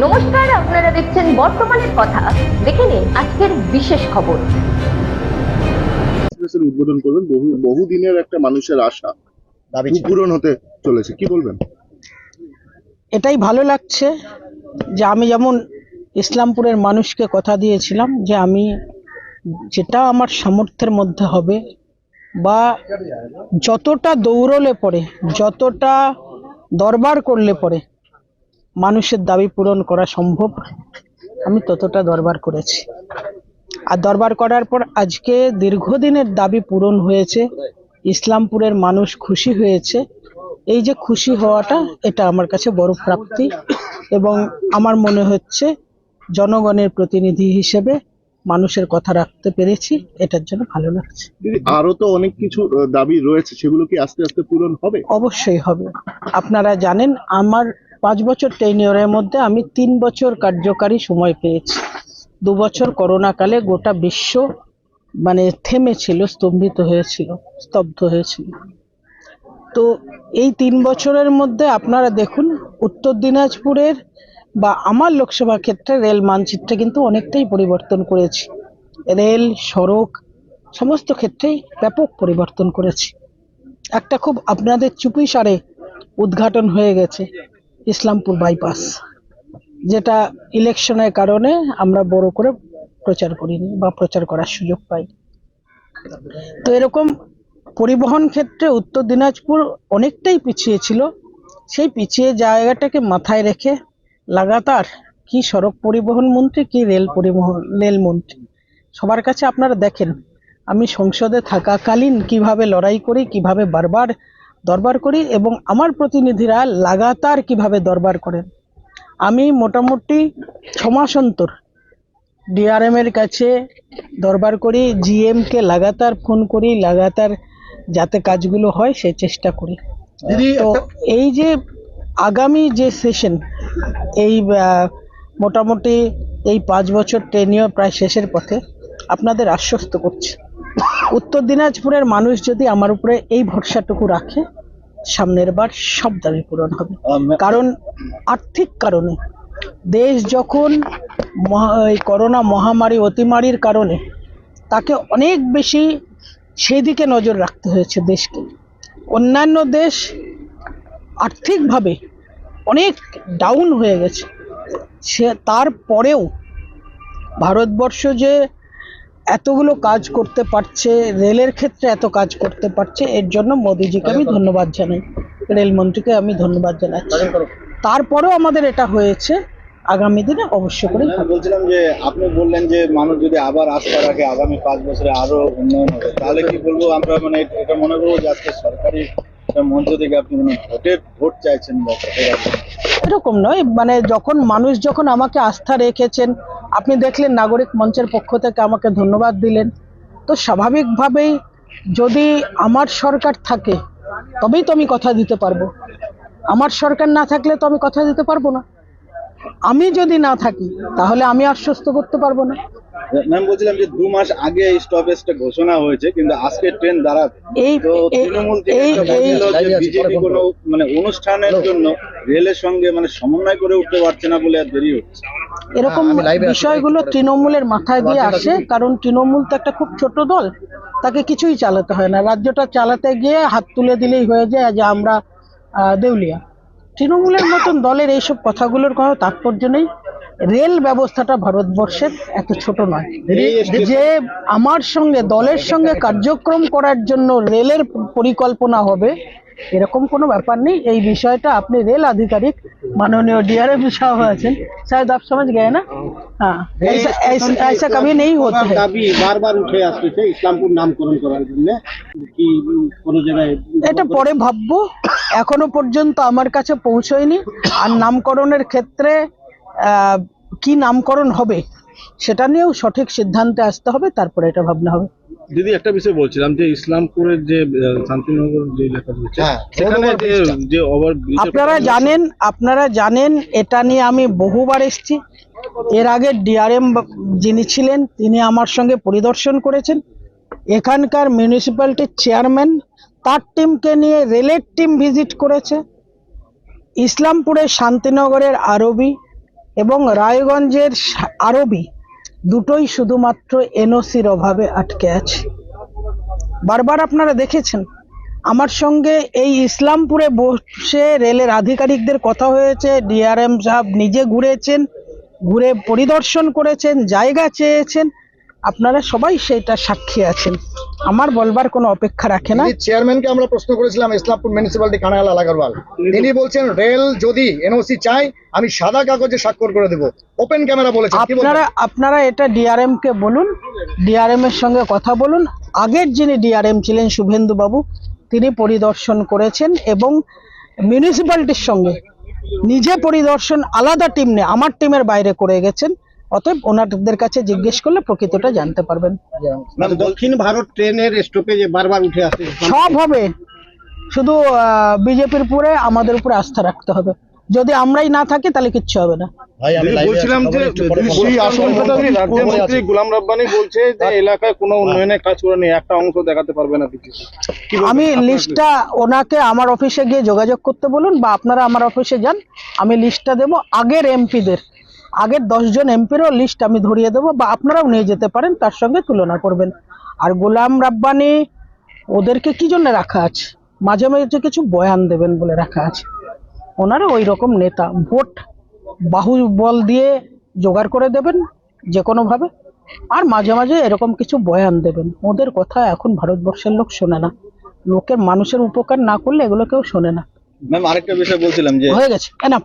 নমস্কার আপনারা দেখছেন বর্তমানের কথা। দেখে নিন আজকের বিশেষ খবর। এক্সপ্রেসের উদ্বোধন করবেন বহু বহুদিনের একটা মানুষের আশা দাবি ছিল। পূরণ হতে চলেছে। কি বলবেন? এটাই ভালো লাগছে যে আমি যেমন ইসলামপুরের মানুষকে কথা দিয়েছিলাম যে আমি যেটা আমার সামর্থ্যের মধ্যে হবে বা যতটা দৌড়লে পরে যতটা দরবার করলে পরে মানুষের দাবি পূরণ করা সম্ভব আমি ততটা দরবার করেছি। আর দরবার করার পর আজকে দীর্ঘদিনের দাবি পূরণ হয়েছে ইসলামপুরের মানুষ খুশি হয়েছে। এই যে খুশি হওয়াটা এটা আমার কাছে বড় প্রাপ্তি এবং আমার মনে হচ্ছে জনগণের প্রতিনিধি হিসেবে মানুষের কথা রাখতে পেরেছি এটার জন্য ভালো লাগছে। আরও তো অনেক কিছু দাবি রয়েছে সেগুলো কি আস্তে আস্তে পূরণ হবে? অবশ্যই হবে। আপনারা জানেন আমার পাঁচ বছর টেনিয়রের মধ্যে আমি তিন বছর কার্যকারী সময় পেয়েছি। দু বছর করোনাকালে গোটা বিশ্ব মানে থেমেছিল, স্তম্ভিত হয়েছিল, স্তব্ধ হয়েছিল। তো এই তিন বছরের মধ্যে আপনারা দেখুন, উত্তর দিনাজপুরের বা আমার লোকসভা ক্ষেত্রে রেল মানচিত্রে কিন্তু অনেকটাই পরিবর্তন করেছি। রেল, সড়ক, সমস্ত ক্ষেত্রেই ব্যাপক পরিবর্তন করেছি। একটা খুব আপনাদের চুপিসারে উদ্ঘাটন হয়ে গেছে। ইসলামপুর বাইপাস যেটা ইলেকশনের কারণে আমরা বড় করে প্রচার করিনি বা প্রচার করার সুযোগ পাই তো এরকম পরিবহন ক্ষেত্রে উত্তর দিনাজপুর অনেকটাই পিছিয়ে ছিল। সেই পিছিয়ে জায়গাটাকে মাথায় রেখে লাগাতার কি সড়ক পরিবহন মন্ত্রী, কি রেল পরিবহন, রেল মন্ত্রী। সবার কাছে আপনারা দেখেন, আমি সংসদে থাকাকালীন কীভাবে লড়াই করি, কীভাবে বারবার দরবার করি এবং আমার প্রতিনিধিরা লাগাতার কীভাবে দরবার করেন। আমি মোটামুটি ছ মাস অন্তর ডিআরএম এর কাছে দরবার করি জিএম কে লাগাতার ফোন করি লাগাতার যাতে কাজগুলো হয় সে চেষ্টা করি। তো এই যে আগামী যে সেশন এই মোটামুটি এই পাঁচ বছর টেনিয়র প্রায় শেষের পথে আপনাদের আশ্বস্ত করছি। উত্তর দিনাজপুরের মানুষ যদি আমার উপরে এই ভরসাটুকু রাখে সামনের বার সব দাবি পূরণ হবে। কারণ আর্থিক কারণে দেশ যখন এই করোনা মহামারী অতিমারির কারণে তাকে অনেক বেশি সেই দিকে নজর রাখতে হয়েছে দেশকে। অন্যান্য দেশ আর্থিকভাবে অনেক ডাউন হয়ে গেছে। সে তারপরেও ভারতবর্ষ যে এতগুলো কাজ করতে পারছে রেলের ক্ষেত্রে এত কাজ করতে পারছে এর জন্য মোদিজিকে আমি ধন্যবাদ জানাই রেলমন্ত্রীকে আমি ধন্যবাদ জানাচ্ছি। তারপরেও আমাদের এটা হয়েছে আগামী দিনে অবশ্য করে বলছিলাম যে আপনি বললেন যে মানুষ যদি আবার আস্থা রাখে আগামী পাঁচ বছরে আরও উন্নয়ন হবে। তাহলে কি বলব আমরা মানে এটা মনে করব যে আজকে সরকারি মঞ্চ থেকে আপনি মানে ভোটের ভোট চাইছেন। এরকম নয় মানে যখন মানুষ যখন আমাকে আস্থা রেখেছেন আপনি দেখলেন নাগরিক মঞ্চের পক্ষ থেকে আমাকে ধন্যবাদ দিলেন। তো স্বাভাবিকভাবেই যদি আমার সরকার থাকে, তবেই তো আমি কথা দিতে পারব। আমার সরকার না থাকলে তো আমি কথা দিতে পারব না। আমি যদি না থাকি তাহলে আমি আশ্বস্ত করতে পারব না। ম্যাম বলছিলাম যে দু মাস আগে স্টপেজটা ঘোষণা হয়েছে কিন্তু আজকে ট্রেন দাঁড়াবে। এই তৃণমূল বিজেপি কোনো মানে অনুষ্ঠানের জন্য রেলের সঙ্গে মানে সমন্বয় করে উঠতে পারছে না বলে আর দেরি হচ্ছে। এরকম বিষয়গুলো তৃণমূলের মাথায় দিয়ে আসে কারণ তৃণমূল তো একটা খুব ছোট দল তাকে কিছুই চালাতে হয় না। রাজ্যটা চালাতে গিয়ে হাত তুলে দিলেই হয়ে যায় যে আমরা আহ, দেউলিয়া। তৃণমূলের মতন দলের এইসব কথাগুলোর কোনো তাৎপর্য নেই। রেল ব্যবস্থাটা ভারতবর্ষের এত ছোট নয়। যে আমার সঙ্গে দলের সঙ্গে কার্যক্রম করার জন্য রেলের পরিকল্পনা হবে এরকম কোনো ব্যাপার নেই। এই বিষয়টা আপনি রেল আধিকারিক মাননীয় ডিআরএফ সাহেব আছেন। সাহেব আপ সমাজ गए না? হ্যাঁ। ऐसा ऐसा कभी नहीं দাবি বারবার উঠে আসছে ইসলামপুর নামকরণ করার জন্য। কি কোনো জায়গায় এটা পরে ভাববো। এখনও পর্যন্ত আমার কাছে পৌঁছয়নি। আর নামকরণের ক্ষেত্রে আহ, কি নামকরণ হবে সেটা নিয়েও সঠিক সিদ্ধান্তে আসতে হবে তারপরে এটা ভাবনা হবে। দিদি একটা বিষয় বলছিলাম যে ইসলামপুরের যে শান্তিনগর যে এলাকা রয়েছে হ্যাঁ, সেখানে যে টা। যে ওভার আপনারা জানেন আপনারা জানেন এটা নিয়ে আমি বহুবার এসেছি। এর আগে ডিআরএম যিনি ছিলেন তিনি আমার সঙ্গে পরিদর্শন করেছেন। এখানকার মিউনিসিপ্যালিটির চেয়ারম্যান তার টিমকে নিয়ে রেলের টিম ভিজিট করেছে। ইসলামপুরের শান্তিনগরের আরবি এবং রায়গঞ্জের আরবি দুটোই শুধুমাত্র এনওসির অভাবে আটকে আছে। বারবার আপনারা দেখেছেন, আমার সঙ্গে এই ইসলামপুরে বসে রেলের আধিকারিকদের কথা হয়েছে ডিআরএম সাহেব নিজে ঘুরেছেন, ঘুরে পরিদর্শন করেছেন, জায়গা চেয়েছেন। আপনারা সবাই সেটা সাক্ষী আছেন। আমার বলবার কোনো অপেক্ষা রাখে না। চেয়ারম্যানকে আমরা প্রশ্ন করেছিলাম ইসলামপুর মিউনিসিপালিটি কানাগাল আলাগারওয়াল তিনি বলছেন রেল যদি এনওসি চাই আমি সাদা কাগজে স্বাক্ষর করে দেবো। ওপেন ক্যামেরা বলবেন? আপনারা আপনারা এটা ডিআরএম কে বলুন ডিআরএম এর সঙ্গে কথা বলুন। আগের যিনি ডিআরএম ছিলেন শুভেন্দু বাবু তিনি পরিদর্শন করেছেন এবং মিউনিসিপ্যালিটির সঙ্গে নিজে পরিদর্শন আলাদা টিম নিয়ে আমার টিমের বাইরে করে গেছেন। অতএব ওনাদের কাছে জিজ্ঞেস করলে প্রকৃতটা জানতে পারবেন। মানে দক্ষিণ ভারত ট্রেনের স্টপেজে বারবার উঠে আসে। সব হবে। শুধু বিজেপির উপরে আমাদের উপরে আস্থা রাখতে হবে। যদি আমরাই না থাকি তাহলে কিচ্ছু হবে না। ভাই আমি বলছিলাম যে ওই আসল কথা কি রাজ্যের মন্ত্রী গোলাম রাব্বানি বলছে যে এলাকায় কোনো উন্নয়নের কাজ করে নেই একটা অংশ দেখাতে পারবে না? আমি লিস্টটা ওনাকে আমার অফিসে গিয়ে যোগাযোগ করতে বলুন বা আপনারা আমার অফিসে যান আমি লিস্টটা দেবো আগের এমপিদের। আগের দশজন এমপিরও লিস্ট আমি ধরিয়ে দেবো বা আপনারাও নিয়ে যেতে পারেন তার সঙ্গে তুলনা করবেন। আর গোলাম রাব্বানি ওদেরকে কি জন্য রাখা আছে? মাঝে মাঝে কিছু বয়ান দেবেন বলে রাখা আছে। ওনারা ওই রকম নেতা। ভোট বাহুবল দিয়ে জোগাড় করে দেবেন যে কোনোভাবে আর মাঝে মাঝে এরকম কিছু বয়ান দেবেন। ওদের কথা এখন ভারতবর্ষের লোক শোনে না। লোকের মানুষের উপকার না করলে এগুলো কেউ শোনে না। ম্যাম আরেকটা বিষয় বলছিলাম যে হয়ে গেছে। এনাফ